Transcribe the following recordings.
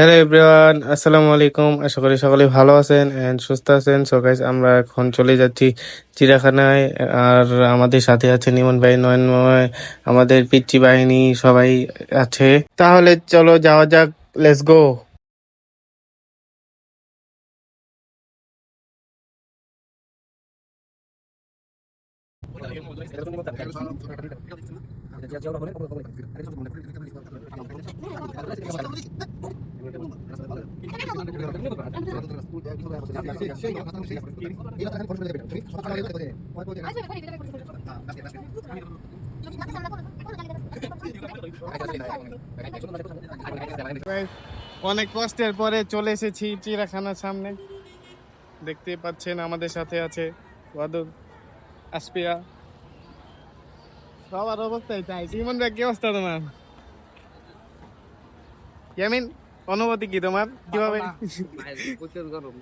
Hello everyone আসসালামু আলাইকুম আশা করি সকলে ভালো আছেন এন্ড সুস্থ আছেন। সো গাইস আমরা এখন চলে যাচ্ছি চিড়িয়াখানায়। আর আমাদের সাথে আছে নিমন ভাই নয়নময় আমাদের পিচ্চি বাহিনী সবাই আছে। তাহলে চলো যাওয়া যাক। লেটস গো অনেক কষ্টের পরে চলে এসেছি চিড়িয়াখানার সামনে। দেখতে পাচ্ছেন আমাদের সাথে আছে ওয়াদুর আসপিয়া সবার অবস্থাই তাই। ভাই, কি অবস্থা তোমার? ইয়ামিন? অনুভূতি কি তোমার? কীভাবে? প্রচুর গরম।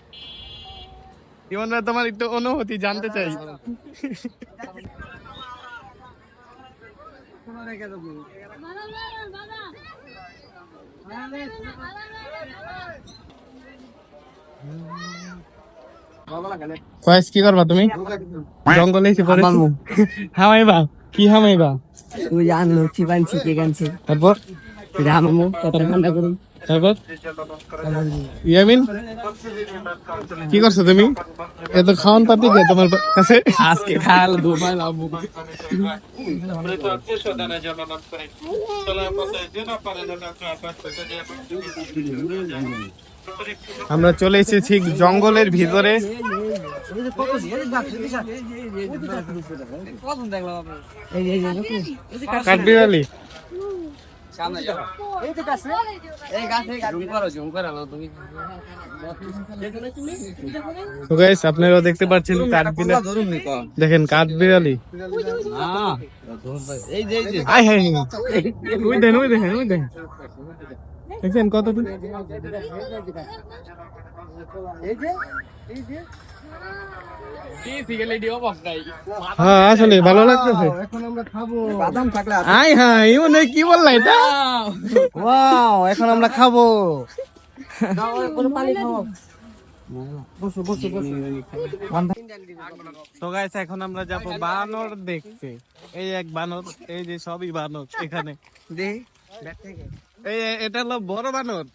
ইমন ভাই তোমার একটু অনুভূতি জানতে চাই। কয়েস কি করবা তুমি? জঙ্গলে এসে পড়ে হামাইবা? কি হামাইবা? তুই জানো চিবানছি কে গানছি? তারপর? রামু কত ঠান্ডা করুন তারপর ইয়ামিন কি করছ তুমি এত খাওয়ান পাতি কে তোমার কাছে আজকে খাল লাভ আমরা চলে এসেছি জঙ্গলের ভিতরে কাঠবিড়ালি সামনে যাও। এই গাছে জুম করো জুম করো তুমি। তো গাইস আপনারা দেখতে পাচ্ছেন ধরুন দেখেন কাঠ বিড়ালি। এই যে এই যে। আই হাই ওই দেন ওই দেখেন ওই দেখেন দেখছেন কত হ্যাঁ আসলে ভালো লাগতেছে। বাদাম থাকলে আই হ্যাঁ ইমন কি বললা এটা? ওয়াও এখন আমরা খাব। পানি খাও তো গাইস এখন আমরা যাব বানর দেখতে। এই এক বানর এই যে সবই বানর এখানে। এই এটা হলো বড় বানর।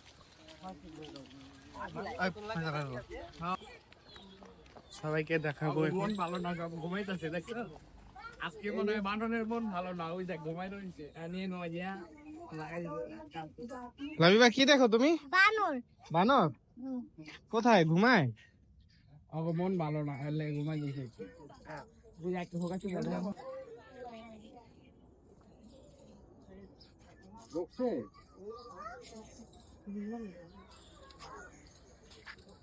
সবাইকে দেখাবো এখন। ভালো না ঘুমাইতেছে দেখছ? আজকে মনে হয় বানরের মন ভালো না ওই দেখ ঘুমাই রয়েছে নিয়ে নয় যা লাবিবা কি দেখো তুমি? বানর। বানর? কোথায়? ঘুমায়? ওকে মন ভালো না এলে ঘুমাই একটা। লাগবে কেমন বের মতো লাগতেছে জিম দেখাই যাচ্ছে দেখছ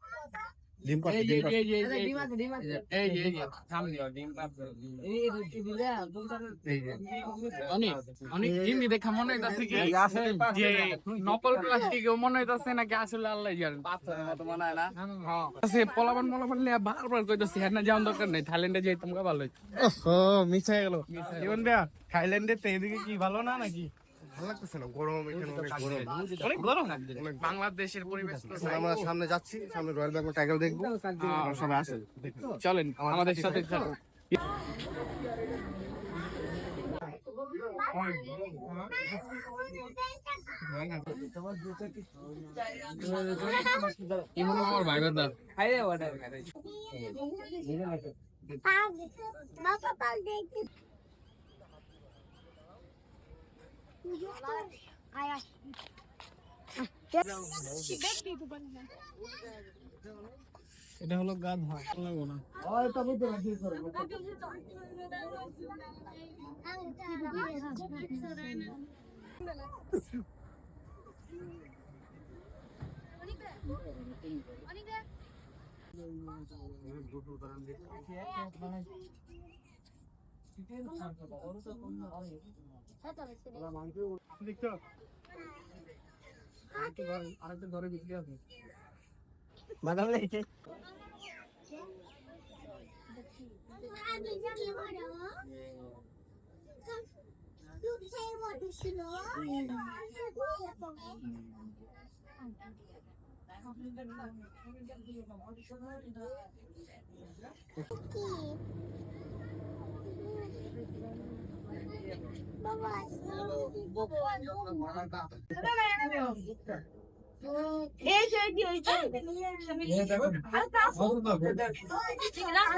ডিম এই এই এই সামনে পাচ্ছে অনেক অনেক ডিম দেখা মনে হইতাছে কি যে নকল প্লাস্টিক মনে হইতাছে নাকি আসলে আল্লাহ জানেন মনে হয় না হ্যাঁ সে পলাবান মলাবান লিয়া বারবার কইতাছে হ্যাঁ না যাওয়ার দরকার নেই থাইল্যান্ডে যাইতাম গা ভালো হইতো। ওহো মিস হয়ে গেল জীবন থাইল্যান্ডে তো এদিকে কি ভালো না নাকি ভালো লাগতেছে না গরম এখানে অনেক গরম অনেক গরম বাংলাদেশের পরিবেশ তো আমরা সামনে যাচ্ছি সামনে রয়্যাল বেঙ্গল টাইগার দেখব হ্যাঁ, সবাই আসে চলেন আমাদের সাথে আমার ভাই বাদা বাবা পাল দেখতে আয় আয় এটা হলো গান হয় লাগবো না আরেকটা ঘরে বিক্রি আছে বাদাম লেগেছে আমি জানি বড় তুই সেই বড় ছিল বাবা এই যে এই যে এই যে লক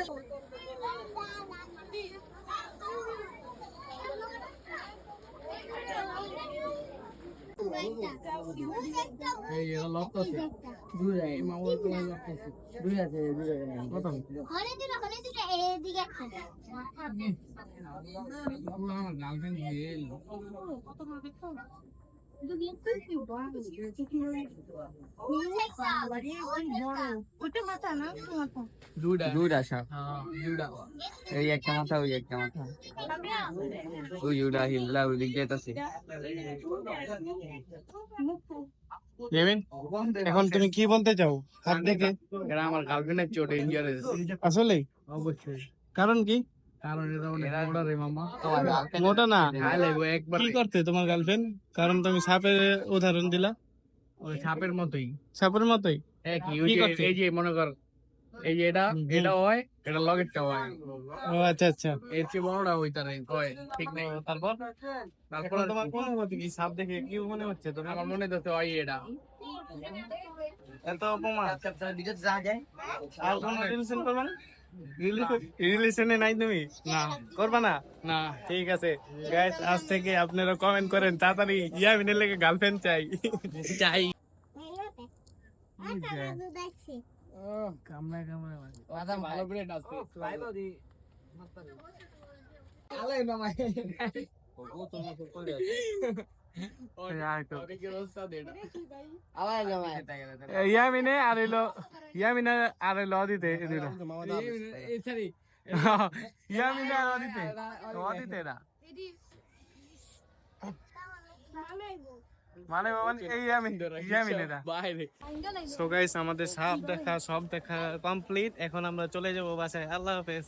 আছে দুই এই মামা তোমার লক আছে দুই সাপ হ্যাঁ একটা মাথা ওই একটা মাথা। ওই ওটা ওই দিক জেমিন এখন তুমি কি বলতে চাও? হাত দেখে। এরা আমার গার্লফ্রেন্ডের চোটে ইনজিয়ার হয়েছে। আসলে? অবশ্যই। কারণ কি? কারণ এটা অনেক মোটা রে মামা। মোটা না। একবার কি করতে তোমার গার্লফ্রেন্ড কারণ তুমি সাপের উদাহরণ দিলা। ওই সাপের মতোই। সাপের মতোই? একই কি করছে? এই যে মনে কর এই এটা। এটা হয় এটা লগেরটা হয় ও আচ্ছা আচ্ছা এর চেয়ে বড়টা ওই তার হয় ঠিক নেই তারপর তারপর তোমার কোন অনুভূতি কি সাপ দেখে কি মনে হচ্ছে তোমার আমার মনে হচ্ছে ওই এটা এত অপমান যা যায় আর কোন রিলেশন করবে না রিলেশনে নাই তুমি না করবা না না ঠিক আছে গাইস আজ থেকে আপনারা কমেন্ট করেন তাড়াতাড়ি ইয়ামিনের লেগে গার্লফ্রেন্ড চাই চাই দেখছি কামড়া কামড়া বাদাম ভালো ব্রেড আছে ইয়ামিনে আর এলো ইয়ামিনে আর এলো অদিতে এদিলো ইয়ামিনে আর অদিতে অদিতে না মানে বাবা এই আমি বাইরে। সো গাইস আমাদের সাপ দেখা সব দেখা কমপ্লিট এখন আমরা চলে যাব বাসায়। আল্লাহ হাফেজ।